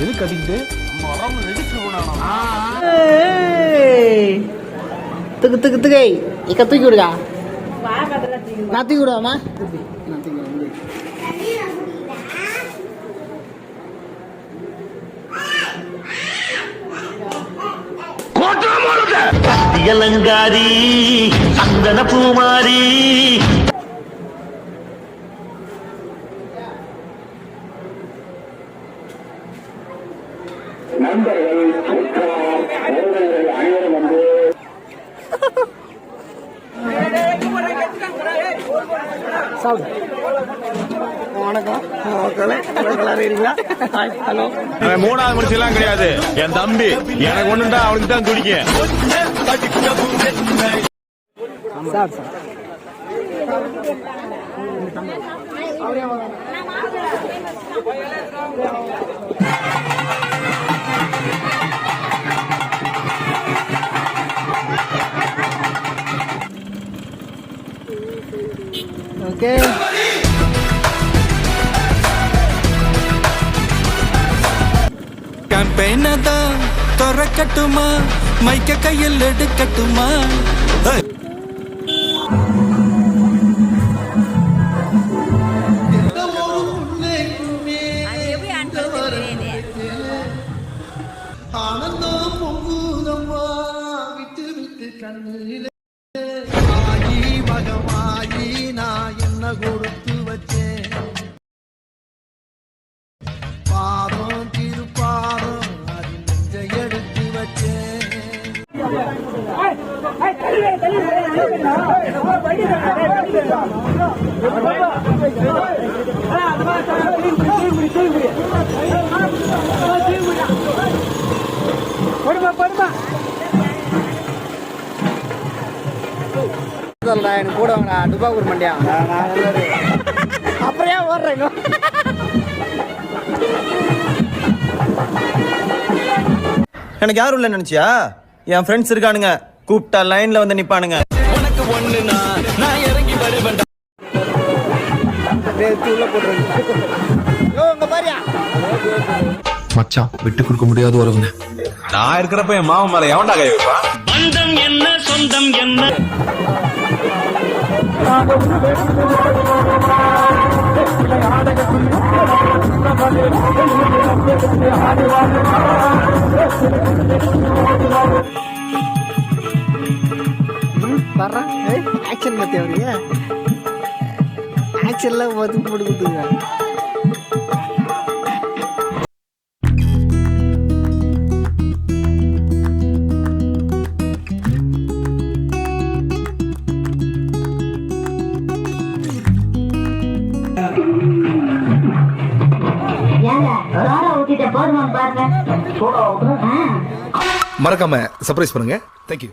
எது கட்டிக்கிட்டு துக்கு துக்கு துக்கை. இக்க தூக்கி விடுடா. நான் தூக்கி விடுவாமா. அலங்காரி சந்தன பூமாரி சாப்பிடு வணக்கம் இருக்கீங்களா ஹலோ அவன் மூணாவது மனுஷன் கிடையாது. என் தம்பி எனக்கு ஒண்ணுண்டா அவனுக்கு தான் துடிக்கும் ஓகே தான் திறக்கட்டுமா? மைக்க கையில் எடுக்கட்டுமா? ஆனந்தம் பொங்குதம்மா விட்டு விட்டு கண்ணிலே எனக்கு கூட வாங்கடா துபாகூர் மண்டியா அப்புறம் ஏன் ஓடுறேங்க எனக்கு யாரும் இல்லை நினைச்சியா? என் ஃப்ரெண்ட்ஸ் இருக்கானுங்க. கூப்பிட்டா லைன்ல வந்து நிப்பானுங்க. உனக்கு ஒண்ணுனா நான் இறங்கி வருவேன் மச்சான் விட்டு கொடுக்க முடியாத உறவுங்க நான் இருக்கிறப்ப என் மாமன் மேல எவன்டா கை வைப்பா? பந்தம் என்ன சொந்தம் என்ன? ஆக்ஷன் பத்தி அவருங்க ஆக்ஷன்ல போது போட்டு கொடுத்துருங்க மறக்காம சர்ப்ரைஸ் பண்ணுங்க. தேங்க்யூ